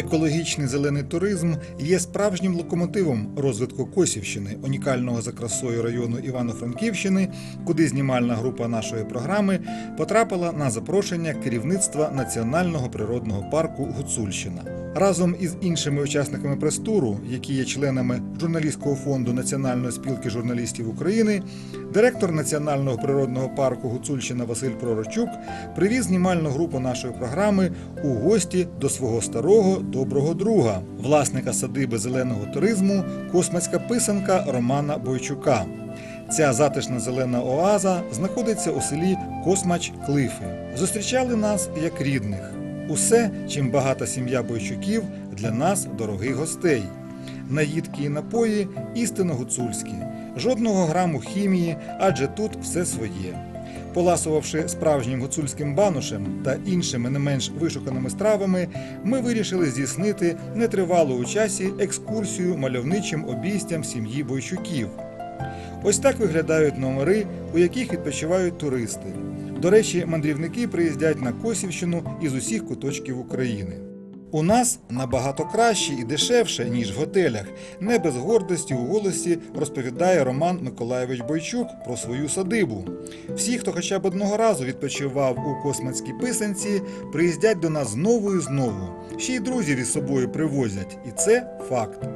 Екологічний зелений туризм є справжнім локомотивом розвитку Косівщини, унікального за красою району Івано-Франківщини, куди знімальна група нашої програми потрапила на запрошення керівництва Національного природного парку Гуцульщина. Разом із іншими учасниками прес-туру, які є членами журналістського фонду Національної спілки журналістів України, директор Національного природного парку Гуцульщина Василь Пророчук привіз знімальну групу нашої програми у гості до свого старого доброго друга, власника садиби зеленого туризму, космацька писанка Романа Бойчука. Ця затишна зелена оаза знаходиться у селі Космач Клифи. Зустрічали нас як рідних. Усе, чим багата сім'я Бойчуків, для нас дорогих гостей. Наїдки і напої істинно гуцульські, жодного граму хімії, адже тут все своє. Поласувавши справжнім гуцульським банушем та іншими не менш вишуканими стравами, ми вирішили здійснити нетривалу у часі екскурсію мальовничим обійстям сім'ї Бойчуків. Ось так виглядають номери, у яких відпочивають туристи. До речі, мандрівники приїздять на Косівщину із усіх куточків України. У нас набагато краще і дешевше, ніж в готелях. Не без гордості у голосі розповідає Роман Миколайович Бойчук про свою садибу. Всі, хто хоча б одного разу відпочивав у космацькій писанці, приїздять до нас знову і знову. Ще й друзів із собою привозять, і це факт.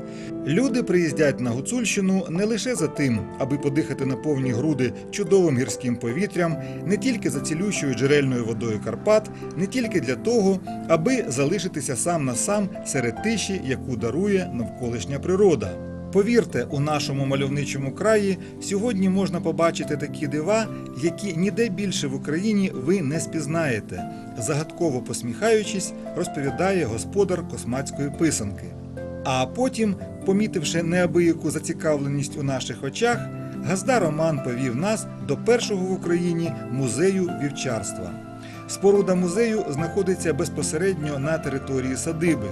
Люди приїздять на Гуцульщину не лише за тим, аби подихати на повні груди чудовим гірським повітрям, не тільки за цілющою джерельною водою Карпат, не тільки для того, аби залишитися сам на сам серед тиші, яку дарує навколишня природа. Повірте, у нашому мальовничому краї сьогодні можна побачити такі дива, які ніде більше в Україні ви не спізнаєте. Загадково посміхаючись, розповідає господар космацької писанки. А потім, помітивши неабияку зацікавленість у наших очах, Газда Роман повів нас до першого в Україні музею вівчарства. Споруда музею знаходиться безпосередньо на території садиби.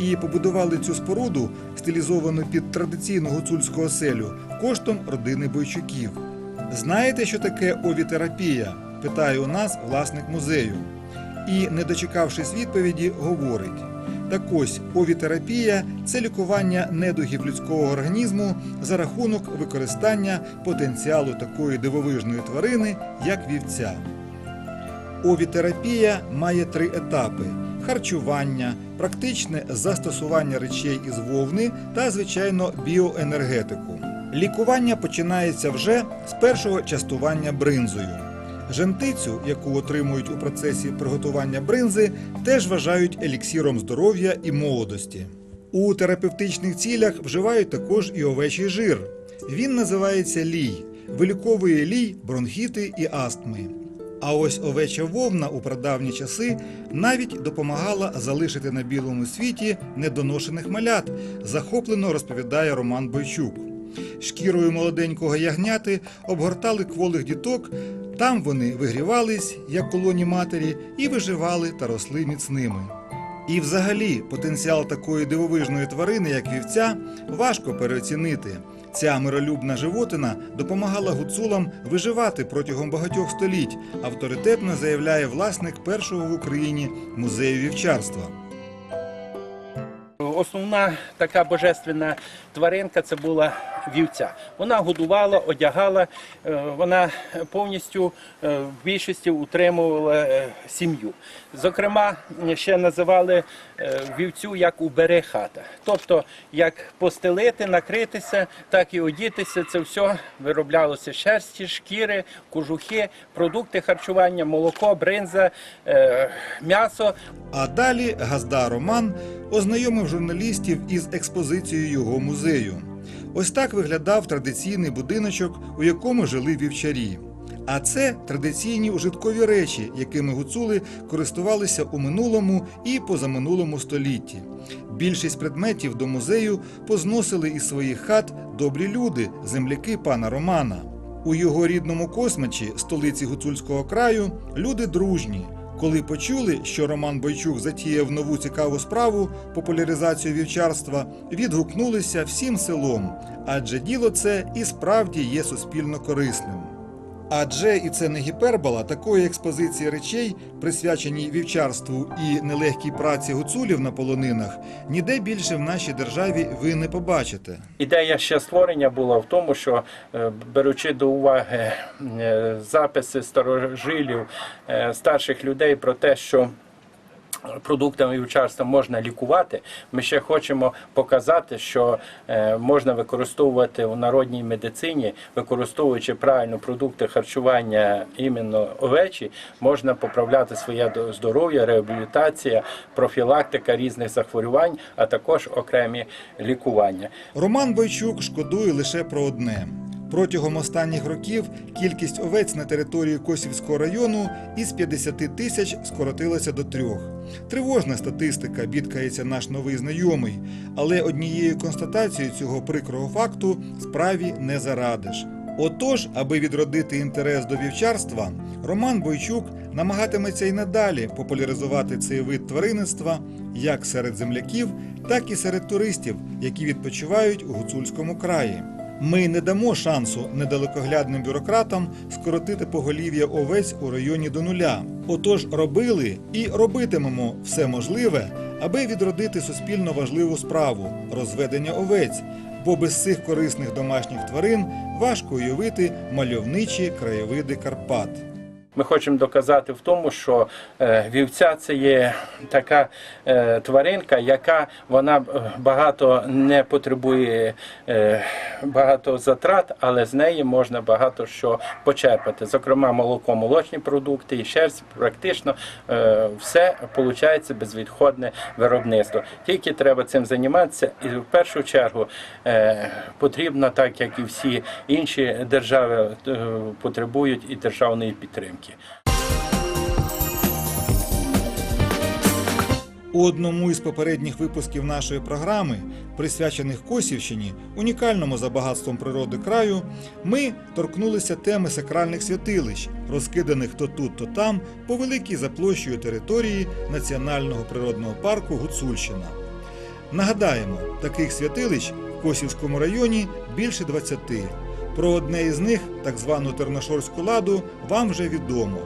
І побудували цю споруду, стилізовану під традиційну гуцульську оселю, коштом родини Бойчуків. Знаєте, що таке овітерапія? питає у нас власник музею. І, не дочекавшись відповіді, говорить: так ось овітерапія це лікування недугів людського організму за рахунок використання потенціалу такої дивовижної тварини, як вівця. Овітерапія має три етапи: харчування, практичне застосування речей із вовни та, звичайно, біоенергетику. Лікування починається вже з першого частування бринзою. Жентицю, яку отримують у процесі приготування бринзи, теж вважають еліксіром здоров'я і молодості. У терапевтичних цілях вживають також і овечий жир. Він називається лій, виліковує лій, бронхіти і астми. А ось овеча вовна у прадавні часи навіть допомагала залишити на білому світі недоношених малят, захоплено розповідає Роман Бойчук. Шкірою молоденького ягняти обгортали кволих діток, там вони вигрівались, як колоні матері, і виживали та росли міцними. І взагалі потенціал такої дивовижної тварини, як вівця, важко переоцінити. Ця миролюбна животина допомагала гуцулам виживати протягом багатьох століть, авторитетно заявляє власник першого в Україні музею вівчарства. Основна така божественна тваринка це була вівця. Вона годувала, одягала, е, вона повністю е, в більшості утримувала е, сім'ю. Зокрема, ще називали вівцю як убере хата. Тобто, як постелити, накритися, так і одітися. Це все вироблялося шерсті, шкіри, кожухи, продукти харчування, молоко, бринза, м'ясо. А далі Газда Роман ознайомив журналістів із експозицією його музею. Ось так виглядав традиційний будиночок, у якому жили вівчарі. А це традиційні ужиткові речі, якими гуцули користувалися у минулому і позаминулому столітті. Більшість предметів до музею позносили із своїх хат добрі люди, земляки пана Романа. У його рідному космачі, столиці гуцульського краю, люди дружні. Коли почули, що Роман Бойчук затіяв нову цікаву справу популяризацію вівчарства, відгукнулися всім селом, адже діло це і справді є суспільно корисним. Адже і це не гіпербола такої експозиції речей, присвяченій вівчарству і нелегкій праці гуцулів на полонинах, ніде більше в нашій державі ви не побачите. Ідея ще створення була в тому, що е, беручи до уваги е, записи старожилів, е, старших людей про те, що Продуктами вівчарства можна лікувати. Ми ще хочемо показати, що е, можна використовувати у народній медицині, використовуючи правильно продукти харчування іменно овечі, можна поправляти своє здоров'я, реабілітація, профілактика різних захворювань, а також окремі лікування. Роман Бойчук шкодує лише про одне. Протягом останніх років кількість овець на території Косівського району із 50 тисяч скоротилася до трьох. Тривожна статистика, бідкається наш новий знайомий, але однією констатацією цього прикрого факту справі не зарадиш. Отож, аби відродити інтерес до вівчарства, Роман Бойчук намагатиметься й надалі популяризувати цей вид тваринництва як серед земляків, так і серед туристів, які відпочивають у гуцульському краї. Ми не дамо шансу недалекоглядним бюрократам скоротити поголів'я овець у районі до нуля. Отож, робили і робитимемо все можливе, аби відродити суспільно важливу справу розведення овець. Бо без цих корисних домашніх тварин важко уявити мальовничі краєвиди Карпат. Ми хочемо доказати в тому, що е, вівця це є така е, тваринка, яка вона е, багато не потребує багато затрат, але з неї можна багато що почерпати. Зокрема, молоко, молочні продукти і шерсть, практично все виходить безвідходне виробництво. Тільки треба цим займатися, і в першу чергу потрібно, так як і всі інші держави, потребують і державної підтримки. У одному із попередніх випусків нашої програми, присвячених Косівщині, унікальному за багатством природи краю, ми торкнулися теми сакральних святилищ, розкиданих то тут, то там по великій за площею території Національного природного парку Гуцульщина. Нагадаємо, таких святилищ в Косівському районі більше 20. Про одне із них, так звану Терношорську ладу, вам вже відомо.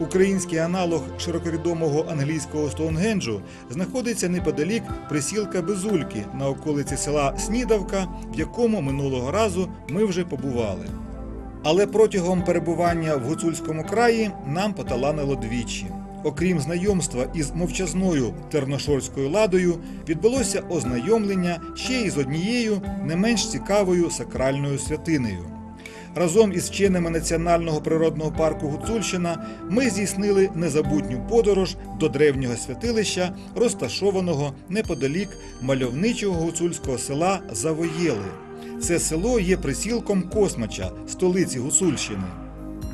Український аналог широковідомого англійського Стоунгенджу знаходиться неподалік присілка Безульки на околиці села Снідавка, в якому минулого разу ми вже побували. Але протягом перебування в гуцульському краї нам поталанило двічі. Окрім знайомства із мовчазною терношорською ладою, відбулося ознайомлення ще й з однією не менш цікавою сакральною святинею. Разом із вченими Національного природного парку Гуцульщина ми здійснили незабутню подорож до древнього святилища, розташованого неподалік мальовничого гуцульського села Завоєли. Це село є присілком Космача, столиці Гуцульщини.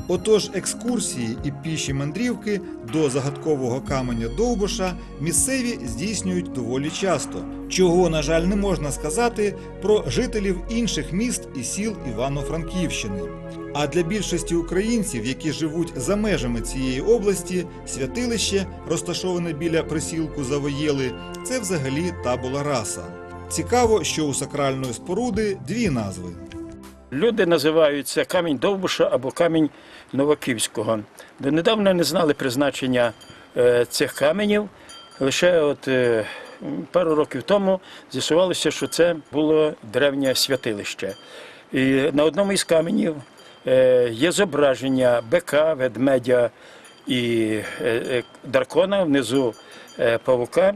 Отож, екскурсії і піші мандрівки до загадкового каменя Довбуша місцеві здійснюють доволі часто, чого, на жаль, не можна сказати про жителів інших міст і сіл Івано-Франківщини. А для більшості українців, які живуть за межами цієї області, святилище, розташоване біля присілку Завоєли, це взагалі табула раса. Цікаво, що у сакральної споруди дві назви. Люди називають це камінь Довбуша або камінь Новаківського. Донедавна не знали призначення е, цих каменів. Лише от е, пару років тому з'ясувалося, що це було древнє святилище. І на одному із каменів е, є зображення бика, ведмедя і дракона, внизу павука.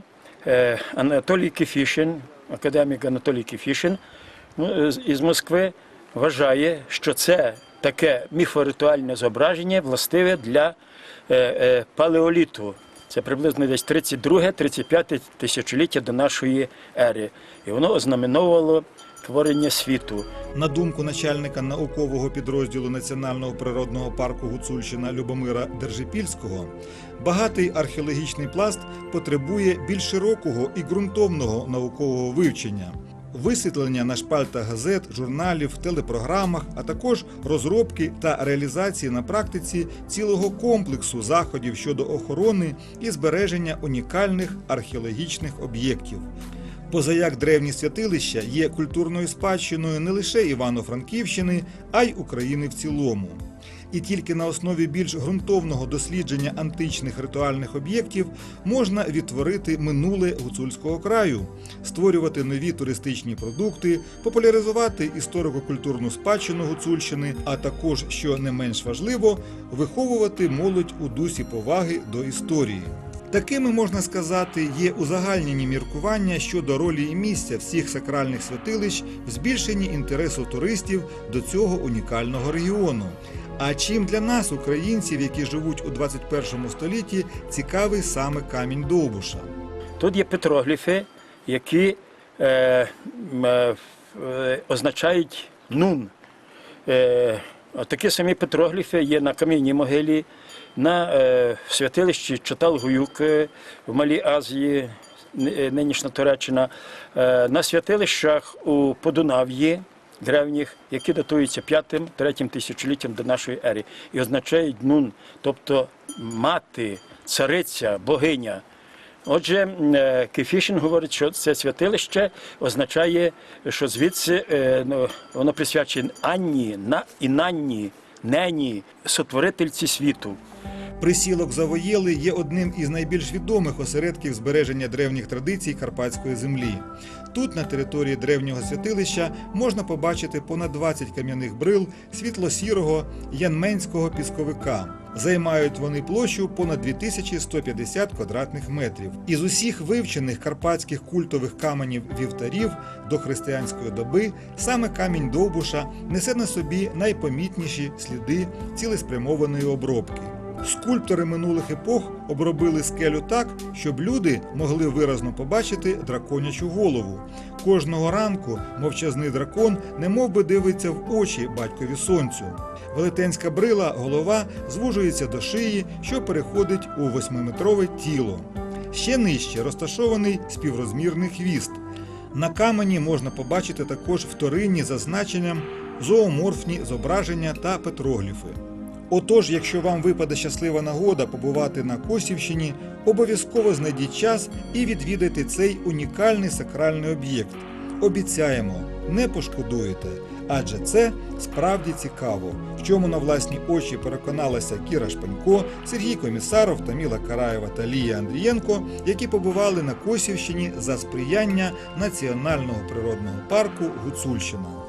Анатолій Кефішин, академік Анатолій Кефішин ну, із Москви вважає, що це таке міфоритуальне зображення властиве для е, е, палеоліту. Це приблизно десь 32-35 тисячоліття до нашої ери. І воно ознаменовувало творення світу. На думку начальника наукового підрозділу Національного природного парку Гуцульщина Любомира Держипільського, багатий археологічний пласт потребує більш широкого і ґрунтовного наукового вивчення. Висвітлення на шпальтах газет, журналів, телепрограмах, а також розробки та реалізації на практиці цілого комплексу заходів щодо охорони і збереження унікальних археологічних об'єктів. Позаяк древні святилища є культурною спадщиною не лише Івано-Франківщини, а й України в цілому. І тільки на основі більш ґрунтовного дослідження античних ритуальних об'єктів можна відтворити минуле гуцульського краю, створювати нові туристичні продукти, популяризувати історико-культурну спадщину Гуцульщини, а також, що не менш важливо, виховувати молодь у дусі поваги до історії. Такими можна сказати є узагальнені міркування щодо ролі і місця всіх сакральних святилищ в збільшенні інтересу туристів до цього унікального регіону. А чим для нас, українців, які живуть у 21 столітті, цікавий саме камінь Довбуша? Тут є петрогліфи, які е, е, означають нун. Е, такі самі петрогліфи є на кам'яній могилі, на е, святилищі Чатал-Гуюк в Малій Азії, е, нинішня Туреччина, е, на святилищах у Подунав'ї древніх, які датуються 5-3 тисячоліттям до нашої ери, і означають нун, тобто мати, цариця, богиня. Отже, е, Кефішин говорить, що це святилище означає, що звідси ну, воно присвячене Анні, на і Нанні, Нені, сотворительці світу. Присілок Завоєли є одним із найбільш відомих осередків збереження древніх традицій карпатської землі. Тут, на території древнього святилища, можна побачити понад 20 кам'яних брил світло-сірого янменського пісковика. Займають вони площу понад 2150 квадратних метрів. Із усіх вивчених карпатських культових каменів вівтарів до християнської доби саме камінь Довбуша несе на собі найпомітніші сліди цілеспрямованої обробки. Скульптори минулих епох обробили скелю так, щоб люди могли виразно побачити драконячу голову. Кожного ранку мовчазний дракон немов би дивиться в очі батькові сонцю. Велетенська брила голова звужується до шиї, що переходить у восьмиметрове тіло. Ще нижче розташований співрозмірний хвіст. На камені можна побачити також вторинні за значенням зооморфні зображення та петрогліфи. Отож, якщо вам випаде щаслива нагода побувати на Косівщині, обов'язково знайдіть час і відвідайте цей унікальний сакральний об'єкт. Обіцяємо, не пошкодуєте, адже це справді цікаво, в чому на власні очі переконалася Кіра Шпанько, Сергій Комісаров, Таміла Караєва та Лія Андрієнко, які побували на Косівщині за сприяння Національного природного парку Гуцульщина.